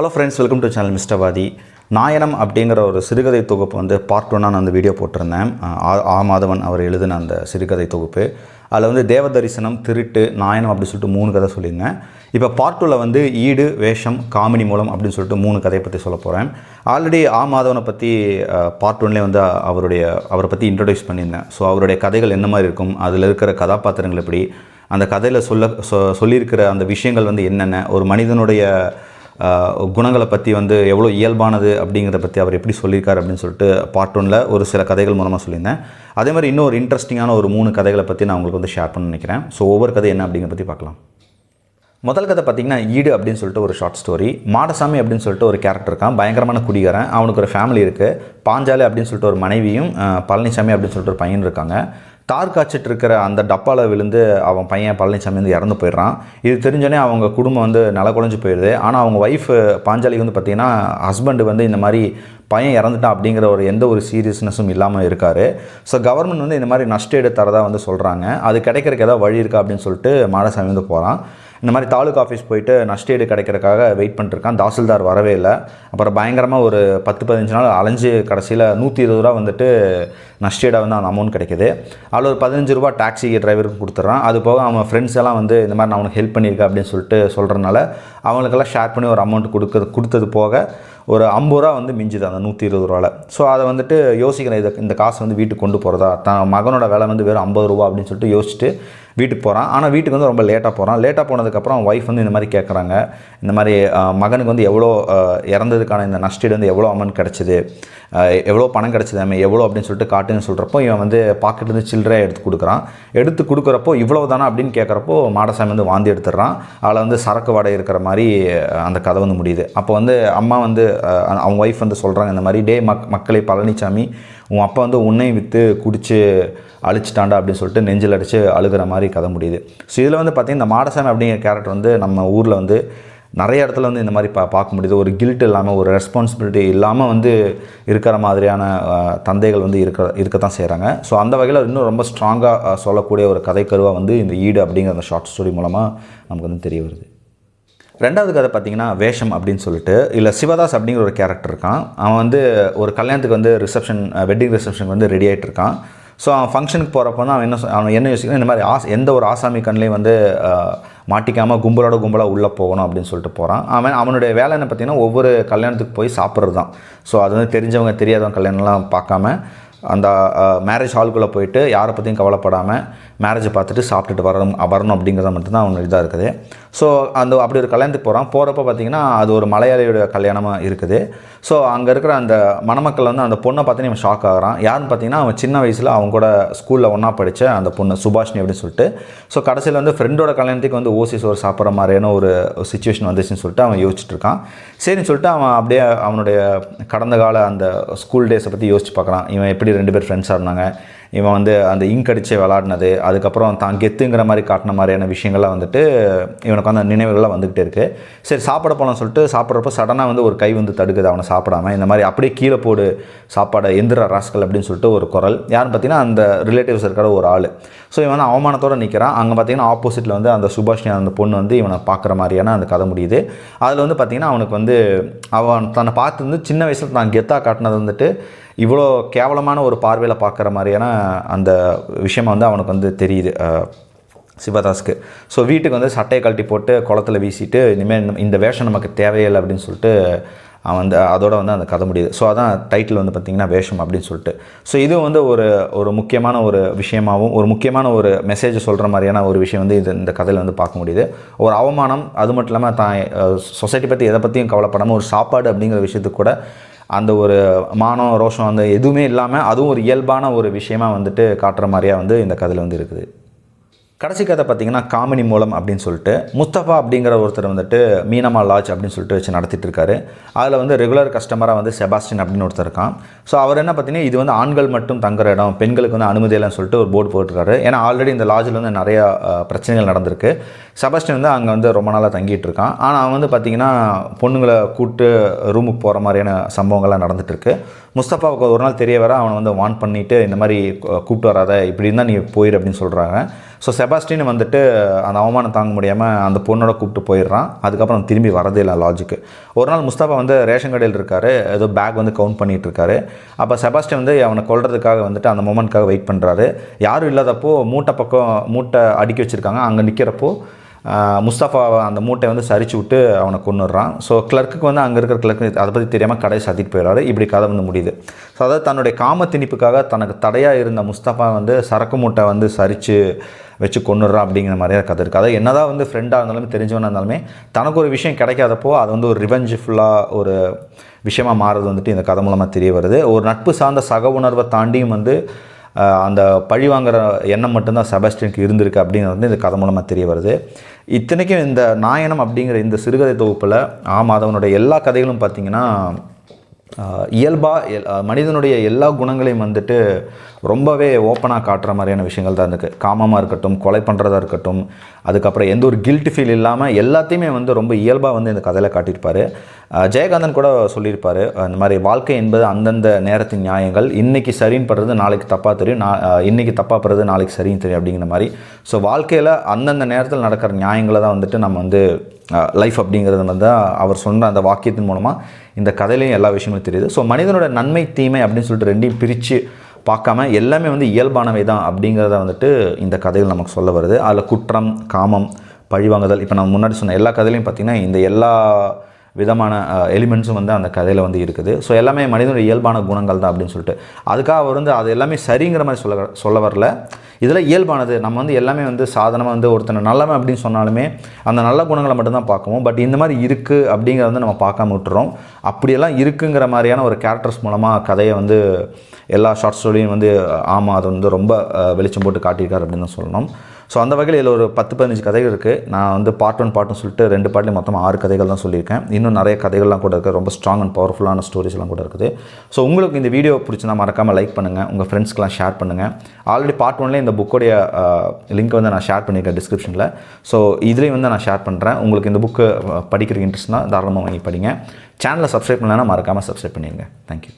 Hello friends welcome to channel mister நாயனம் அப்படிங்கிற ஒரு சிறுகதை தொகுப்பு வந்து பார்ட் ஒன்னாக நான் அந்த வீடியோ போட்டிருந்தேன். ஆ- மாதவன் அவர் எழுதின அந்த சிறுகதை தொகுப்பு. அதில் வந்து தேவ தரிசனம் திருட்டு நாயனம் அப்படின்னு சொல்லிட்டு மூணு கதை சொல்லியிருந்தேன். இப்போ பார்ட் டூவில் வந்து ஈடு வேஷம் காமெடி மூலம் அப்படின்னு சொல்லிட்டு மூணு கதையை பற்றி சொல்ல போகிறேன் ஆல்ரெடி ஆ மாதவனை பற்றி பார்ட் ஒன்லேயே வந்து அவருடைய அவரை பற்றி இன்ட்ரடியூஸ் பண்ணியிருந்தேன். ஸோ அவருடைய கதைகள் என்ன மாதிரி இருக்கும்? அதில் இருக்கிற கதாபாத்திரங்கள் எப்படி? அந்த கதையில் சொல்ல சொ சொல்லியிருக்கிற அந்த விஷயங்கள் வந்து என்னென்ன? ஒரு மனிதனுடைய குணங்களை பற்றி வந்து எவ்வளோ இயல்பானது அப்படிங்கிறத பற்றி அவர் எப்படி சொல்லியிருக்காரு அப்படின்னு சொல்லிட்டு பார்ட் ஒனில் ஒரு சில கதைகள் மூலமாக சொல்லியிருந்தேன். அதே மாதிரி இன்னும் ஒரு இன்ட்ரெஸ்டிங்கான ஒரு மூணு கதைகளை பற்றி நான் உங்களுக்கு வந்து ஷேர் பண்ண நினைக்கிறேன். ஸோ ஒவ்வொரு கதை என்ன அப்படிங்கிற பற்றி பார்க்கலாம். முதல் கதை பார்த்தீங்கன்னா ஈடு அப்படின்னு சொல்லிட்டு ஒரு ஷார்ட் ஸ்டோரி மாடசாமி அப்படின்னு சொல்லிட்டு ஒரு கேரக்டர் இருக்கான். பயங்கரமான குடிகாரன். அவனுக்கு ஒரு ஃபேமிலி இருக்குது பாஞ்சாலி அப்படின்னு சொல்லிட்டு ஒரு மனைவியும் பழனிசாமி அப்படின்னு சொல்லிட்டு ஒரு பையன் இருக்காங்க. தார் காய்ச்சிட்டு இருக்கிற அந்த டப்பாவில் விழுந்து அவன் பையன் பழனிசாமி வந்து இறந்து போயிடுறான். இது தெரிஞ்சோடனே அவங்க குடும்பம் வந்து நல குழஞ்சு போயிடுது. ஆனால் அவங்க ஒய்ஃப் பாஞ்சாலி வந்து பார்த்திங்கன்னா ஹஸ்பண்டு வந்து இந்த மாதிரி பையன் இறந்துட்டான் அப்படிங்கிற ஒரு எந்த ஒரு சீரியஸ்னஸும் இல்லாமல் இருக்கார். ஸோ கவர்மெண்ட் வந்து இந்த மாதிரி நஷ்டஈடு தரதாக வந்து சொல்கிறாங்க அது கிடைக்கிறதுக்கு ஏதாவது வழி இருக்கா அப்படின்னு சொல்லிட்டு மாடசாமி வந்து போகிறான் இந்த மாதிரி தாலுக்கா ஆஃபீஸ் போயிட்டு நஷ்டஈடு கிடைக்கிறதுக்காக வெயிட் பண்ணிட்டுருக்கான் தாசில்தார் வரவே இல்லை. அப்புறம் பயங்கரமாக ஒரு பத்து பதினஞ்சு நாள் அலைஞ்சு கடைசியில் நூற்றி இருபது ரூபா வந்துட்டு நஷ்டஈடாக வந்து அந்த அமௌண்ட் கிடைக்குது. அதில் ஒரு பதினஞ்சு ரூபா டாக்ஸி டிரைவருக்கு கொடுத்துட்றான் அது போக அவன் ஃப்ரெண்ட்ஸ் எல்லாம் வந்து இந்த மாதிரி நான் அவனுக்கு ஹெல்ப் பண்ணியிருக்கேன் அப்படின்னு சொல்லிட்டு சொல்கிறனால அவங்களுக்கெல்லாம் ஷேர் பண்ணி ஒரு அமௌண்ட் கொடுக்க கொடுத்தது போக ஒரு ஐம்பது ரூபா வந்து மிஞ்சுது அந்த நூற்றி இருபது ரூபாவில் ஸோ அதை வந்துட்டு யோசிக்கிறேன் இதை இந்த காசு வந்து வீட்டுக்கு கொண்டு போகிறதா தான் மகனோட வேலை வந்து வெறும் ஐம்பது ரூபா அப்படின்னு சொல்லிட்டு யோசிச்சுட்டு வீட்டுக்கு போகிறான் ஆனால் வீட்டுக்கு வந்து ரொம்ப லேட்டாக போகிறான் லேட்டாக போனதுக்கப்புறம் ஒய்ஃப் வந்து இந்த மாதிரி கேட்குறாங்க இந்த மாதிரி மகனுக்கு வந்து எவ்வளோ இறந்ததுக்கான இந்த நஷ்டீடு வந்து எவ்வளோ அமௌண்ட் கிடச்சிது? எவ்வளோ பணம் கிடச்சிது? அவன் எவ்வளோ அப்படின்னு சொல்லிட்டு காட்டுன்னு சொல்கிறப்போ இவன் வந்து பாக்கெட்லேருந்து சில்லறையாக எடுத்து கொடுக்குறான். எடுத்து கொடுக்குறப்போ இவ்வளோ தானே அப்படின்னு கேட்குறப்போ மாடசாமி வந்து வாந்தி எடுத்துடுறான். அதில் வந்து சரக்கு வடை இருக்கிற மாதிரி அந்த கதை வந்து முடியுது. அப்போ வந்து அம்மா வந்து அவங்க ஒய்ஃப் வந்து சொல்கிறாங்க இந்த மாதிரி டே மக் மக்களை பழனிசாமி உன் அப்பா வந்து உன்னையும் விற்று குடித்து அழிச்சிட்டாண்டா அப்படின்னு சொல்லிட்டு நெஞ்சில் அடித்து அழுகிற மாதிரி கதை முடியுது. ஸோ இதில் வந்து பார்த்திங்கன்னா இந்த மாடசாமி அப்படிங்கிற கேரக்டர் வந்து நம்ம ஊரில் வந்து நிறைய இடத்துல வந்து இந்த மாதிரி பா பார்க்க முடியுது. ஒரு கில்ட் இல்லாமல் ஒரு ரெஸ்பான்சிபிலிட்டி இல்லாமல் வந்து இருக்கிற மாதிரியான தந்தைகள் வந்து இருக்க இருக்கத்தான் செய்கிறாங்க ஸோ அந்த வகையில் இன்னும் ரொம்ப ஸ்ட்ராங்காக சொல்லக்கூடிய ஒரு கதைக்கருவாக வந்து இந்த ஈடு அப்படிங்கிற அந்த ஷார்ட் ஸ்டோரி மூலமாக நமக்கு வந்து தெரிய வருது. ரெண்டாவது கதை பார்த்திங்கன்னா வேஷம் அப்படின்னு சொல்லிட்டு இல்லை சிவதாஸ் அப்படிங்கிற ஒரு கேரக்டர் இருக்கான். அவன் வந்து ஒரு கல்யாணத்துக்கு வந்து ரிசப்ஷன் வெட்டிங் ரிசப்ஷனுக்கு வந்து ரெடி ஆகிட்டு இருக்கான். ஸோ அவன் ஃபங்க்ஷனுக்கு போகிறப்போ தான் அவன் என்ன அவன் என்ன யோசிக்கிறான்? இந்த மாதிரி ஆஸ் எந்த ஒரு ஆசாமி கண்ணிலையும் வந்து மாட்டிக்காமல் கும்பலோட கும்பலாக உள்ளே போகணும் அப்படின்னு சொல்லிட்டு போகிறான் அவன் அவனுடைய வேலை என்ன பார்த்தீங்கன்னா ஒவ்வொரு கல்யாணத்துக்கு போய் சாப்பிட்றது தான். ஸோ அது வந்து தெரிஞ்சவங்க தெரியாதவங்க கல்யாணம்லாம் பார்க்காம அந்த மேரேஜ் ஹாலுக்குள்ளே போயிட்டு யாரை பற்றியும் கவலைப்படாமல் மேரேஜை பார்த்துட்டு சாப்பிட்டுட்டு வரணும் வரணும் அப்படிங்கிறத மட்டும்தான் அவனுக்கு இதாக இருக்குது. ஸோ அந்த அப்படி ஒரு கல்யாணத்துக்கு போகிறான் போகிறப்ப பார்த்தீங்கன்னா அது ஒரு மலையாளியோட கல்யாணமாக இருக்குது. ஸோ அங்கே இருக்கிற அந்த மணமக்கள் வந்து அந்த பொண்ணை பார்த்து இவன் ஷாக் ஆகிறான். யாருன்னு பார்த்தீங்கன்னா அவன் சின்ன வயசில் அவங்க கூட ஸ்கூலில் ஒன்றா படித்த அந்த பொண்ணு சுபாஷினி அப்படின்னு சொல்லிட்டு. ஸோ கடைசியில் வந்து ஃப்ரெண்டோட கல்யாணத்துக்கு வந்து ஓசி சோறு சாப்பிட்ற மாதிரியான ஒரு சுச்சுவேஷன் வந்துச்சுன்னு சொல்லிட்டு அவன் யோசிச்சுட்டு இருக்கான். சரின்னு சொல்லிட்டு அவன் அப்படியே அவனுடைய கடந்த கால அந்த ஸ்கூல் டேஸை பற்றி யோசிச்சு பார்க்குறான் இவன் எப்படி ரெண்டு பேர் ஃப்ரெண்ட்ஸாக இருந்தாங்க? இவன் வந்து அந்த இங்க் அடித்து விளாடினது அதுக்கப்புறம் தான் கெத்துங்கிற மாதிரி காட்டின மாதிரியான விஷயங்கள்லாம் வந்துட்டு இவனுக்கு அந்த நினைவுகள்லாம் வந்துக்கிட்டே இருக்குது சரி சாப்பிட போகலாம்னு சொல்லிட்டு சாப்பிட்றப்ப சடனாக வந்து ஒரு கை வந்து தடுக்குது அவனை சாப்பிடாம. இந்த மாதிரி அப்படியே கீழே போடு சாப்பாடை எந்திர ராஸ்கல் அப்படின்னு சொல்லிட்டு ஒரு குரல். யாருன்னு பார்த்தீங்கன்னா அந்த ரிலேட்டிவ்ஸ் இருக்கிற ஒரு ஆள். ஸோ இவன் வந்து அவமானத்தோடு நிற்கிறான் அங்கே பார்த்தீங்கன்னா ஆப்போசிட்டில் வந்து அந்த சுபாஷினி அந்த பொண்ணு வந்து இவனை பார்க்குற மாதிரியான அந்த கதை முடியுது. அதில் வந்து பார்த்தீங்கன்னா அவனுக்கு வந்து அவன் தன்னை பார்த்து வந்து சின்ன வயசில் தான் கெத்தாக காட்டினது வந்துட்டு இவ்வளோ கேவலமான ஒரு பார்வையில் பார்க்குற மாதிரியான அந்த விஷயம் வந்து அவனுக்கு வந்து தெரியுது சிவதாஸ்க்கு. ஸோ வீட்டுக்கு வந்து சட்டையை கழட்டி போட்டு குளத்துல வீசிட்டு இனிமேல் இந்த வேஷம் நமக்கு தேவையில்லை அப்படின்னு சொல்லிட்டு அவன் வந்து அதோட வந்து அந்த கதை முடியுது. ஸோ அதான் டைட்டில் வந்து பார்த்திங்கன்னா வேஷம் அப்படின்னு சொல்லிட்டு. ஸோ இது வந்து ஒரு ஒரு முக்கியமான ஒரு விஷயமாகவும் ஒரு முக்கியமான ஒரு மெசேஜ் சொல்கிற மாதிரியான ஒரு விஷயம் வந்து இது இந்த கதையில் வந்து பார்க்க முடியுது. ஒரு அவமானம் அது மட்டும் இல்லாமல் தான் சொசைட்டி பற்றி எதை பற்றியும் கவலைப்படாமல் ஒரு சாப்பாடு அப்படிங்கிற விஷயத்துக்கு கூட அந்த ஒரு மானம் ரோஷம் அந்த எதுவுமே இல்லாமல் அதுவும் ஒரு இயல்பான ஒரு விஷயமா வந்துட்டு காட்டுற மாதிரியா வந்து இந்த கதையில் வந்து இருக்குது. கடைசி கதை பார்த்தீங்கன்னா காமினி மூலம் அப்படின்னு சொல்லிட்டு முஸ்தபா அப்படிங்கிற ஒருத்தர் வந்துட்டு மீனமா லாட்ஜ் அப்படின்னு சொல்லிட்டு வச்சு நடத்திட்டு இருக்காரு. அதில் வந்து ரெகுலர் கஸ்டமராக வந்து செபாஸ்டின் அப்படின்னு ஒருத்தர் இருக்கான். ஸோ அவர் என்ன பார்த்தீங்கன்னா இது வந்து ஆண்கள் மட்டும் தங்குற இடம் பெண்களுக்கு வந்து அனுமதி இல்லைன்னு சொல்லிட்டு ஒரு போர்டு போட்டிருக்காரு. ஏன்னா ஆல்ரெடி இந்த லாட்ஜில் வந்து நிறையா பிரச்சனைகள் நடந்திருக்கு. செபாஸ்டின் வந்து அங்கே வந்து ரொம்ப நாளாக தங்கிட்டு இருக்கான். ஆனால் அவன் வந்து பார்த்திங்கன்னா பொண்ணுங்களை கூப்பிட்டு ரூமுக்கு போகிற மாதிரியான சம்பவங்கள்லாம் நடந்துட்டு இருக்கு. முஸ்தபாவுக்கு ஒரு நாள் தெரிய வர அவனை வந்து வான் பண்ணிவிட்டு இந்த மாதிரி கூப்பிட்டு வராத இப்படி இருந்தால் நீ போயிரு அப்படின்னு சொல்கிறாங்க ஸோ செபாஸ்டின் வந்துட்டு அந்த அவமானம் தாங்க முடியாமல் அந்த பொண்ணோட கூப்பிட்டு போயிடுறான். அதுக்கப்புறம் திரும்பி வரதே இல்லை லாஜிக்கு ஒரு நாள் முஸ்தபா வந்து ரேஷன் கடையில் இருக்காரு ஏதோ பேக் வந்து கவுண்ட் பண்ணிட்டு இருக்காரு. அப்போ செபாஸ்டின் வந்து அவனை கொள்றதுக்காக வந்துட்டு அந்த மொமெண்ட்காக வெயிட் பண்ணுறாரு யாரும் இல்லாதப்போ மூட்டை பக்கம் மூட்டை அடுக்கி வச்சுருக்காங்க. அங்கே நிற்கிறப்போ முஸ்தபா அந்த மூட்டை வந்து சரிச்சு விட்டு அவனை கொண்டுடுறான் ஸோ கிளர்க்குக்கு வந்து அங்கே இருக்கிற கிளர்க்கு அதை பற்றி தெரியாமல் கடையை சாத்திட்டு போயிடுறாரு. இப்படி கதை வந்து முடியுது. ஸோ அதாவது தன்னுடைய காம திணிப்புக்காக தனக்கு தடையாக இருந்த முஸ்தபா வந்து சரக்கு மூட்டை வந்து சரித்து வச்சு கொண்டுடுறான் அப்படிங்கிற மாதிரியாக கதை இருக்குது அதாவது என்னதான் வந்து ஃப்ரெண்டாக இருந்தாலும் தெரிஞ்சவனாக இருந்தாலுமே தனக்கு ஒரு விஷயம் கிடைக்காதப்போ அது வந்து ஒரு ரிவெஞ்சுஃபுல்லாக ஒரு விஷயமாக மாறுறது வந்துட்டு இந்த கதை மூலமாக தெரிய வருது. ஒரு நட்பு சார்ந்த சக உணர்வை தாண்டியும் வந்து அந்த பழி வாங்குற எண்ணம் மட்டும்தான் செபாஸ்டினுக்கு இருந்திருக்கு அப்படிங்கிறது வந்து இந்த கதை மூலமாக தெரிய வருது. இத்தனைக்கும் இந்த நாயனம் அப்படிங்கிற இந்த சிறுகதை தொகுப்பில் ஆமாதவனுடைய எல்லா கதைகளும் பார்த்திங்கன்னா இயல்பாக மனிதனுடைய எல்லா குணங்களையும் வந்துட்டு ரொம்பவே ஓப்பனாக காட்டுற மாதிரியான விஷயங்கள் தான் இருக்குது காமமாக இருக்கட்டும் கொலை பண்ணுறதா இருக்கட்டும் அதுக்கப்புறம் எந்த ஒரு கில்ட் ஃபீல் இல்லாமல் எல்லாத்தையுமே வந்து ரொம்ப இயல்பாக வந்து இந்த கதையில் காட்டியிருப்பார். ஜெயகாந்தன் கூட சொல்லியிருப்பார் இந்த மாதிரி வாழ்க்கை என்பது அந்தந்த நேரத்தின் நியாயங்கள் இன்றைக்கி சரின்னு படுறது நாளைக்கு தப்பாக தெரியும் நான் இன்றைக்கி இன்னைக்கு தப்பாக படுறது நாளைக்கு சரின்னு தெரியும் அப்படிங்கிற மாதிரி. ஸோ வாழ்க்கையில் அந்தந்த நேரத்தில் நடக்கிற நியாயங்களை தான் வந்துட்டு நம்ம வந்து லைஃப் அப்படிங்கிறதுனால வந்து தான் அவர் சொன்ன அந்த வாக்கியத்தின் மூலமாக இந்த கதையிலையும் எல்லா விஷயங்களும் தெரியுது. ஸோ மனிதனோட நன்மை தீமை அப்படின்னு சொல்லிட்டு ரெண்டையும் பிரித்து பார்க்காம எல்லாமே வந்து இயல்பானவை தான் அப்படிங்கிறத வந்துட்டு இந்த கதைகள் நமக்கு சொல்ல வருது. அதில் குற்றம் காமம் பழிவாங்குதல் இப்போ நான் முன்னாடி சொன்ன எல்லா கதையிலையும் பார்த்திங்கன்னா இந்த எல்லா விதமான எலிமெண்ட்ஸும் வந்து அந்த கதையில் வந்து இருக்குது. ஸோ எல்லாமே மனிதனுடைய இயல்பான குணங்கள் தான் அப்படின்னு சொல்லிட்டு. அதுக்காக அவர் வந்து அது எல்லாமே சரிங்கிற மாதிரி சொல்ல சொல்ல வரல. இதில் இயல்பானது. நம்ம வந்து எல்லாமே வந்து சாதனமாக வந்து ஒருத்தனை நல்லவன் அப்படின்னு சொன்னாலுமே அந்த நல்ல குணங்களை மட்டும்தான் பார்க்குவோம். பட் இந்த மாதிரி இருக்குது அப்படிங்கிறத வந்து நம்ம பார்க்காம விட்டுறோம். அப்படியெல்லாம் இருக்குங்கிற மாதிரியான ஒரு கேரக்டர்ஸ் மூலமாக கதையை வந்து எல்லா ஷார்ட் ஸ்டோரியும் வந்து ஆமாம் அது வந்து ரொம்ப வெளிச்சம் போட்டு காட்டியிருக்காரு அப்படின்னு தான் சொல்லணும். ஸோ அந்த வகையில் இதில் ஒரு பத்து பதினஞ்சு கதைகள் இருக்குது நான் வந்து பார்ட் ஒன் பார்ட்னு சொல்லிட்டு ரெண்டு பாட்டில் மொத்தம் ஆறு கதைகள் தான் சொல்லியிருக்கேன். இன்னும் நிறைய கதைகள்லாம் கூட இருக்குது ரொம்ப ஸ்ட்ராங் அண்ட் பவர்ஃபுல்லான ஸ்டோரிஸ்லாம் கூட இருக்குது. ஸோ உங்களுக்கு இந்த வீடியோ பிடிச்சிருந்தா மறக்காமல் லைக் பண்ணுங்கள் உங்கள் ஃப்ரெண்ட்ஸ்க்கெலாம் ஷேர் பண்ணுங்கள் ஆல்ரெடி பார்ட் ஒன்லேயே இந்த புக்கோடைய லிங்க் வந்து நான் ஷேர் பண்ணியிருக்கேன் டிஸ்கிரிப்ஷனில் ஸோ இதுலேயும் வந்து நான் ஷேர் பண்ணுறேன் உங்களுக்கு இந்த புக்கு படிக்கிறதுக்கு இன்ட்ரெஸ்ட்னால் தாராளமாக வாங்கி படிங்க. சேனலை சப்ஸ்கிரைப் பண்ணலன்னா மறக்காமல் சப்ஸ்கிரைப் பண்ணிடுங்க தேங்க்யூ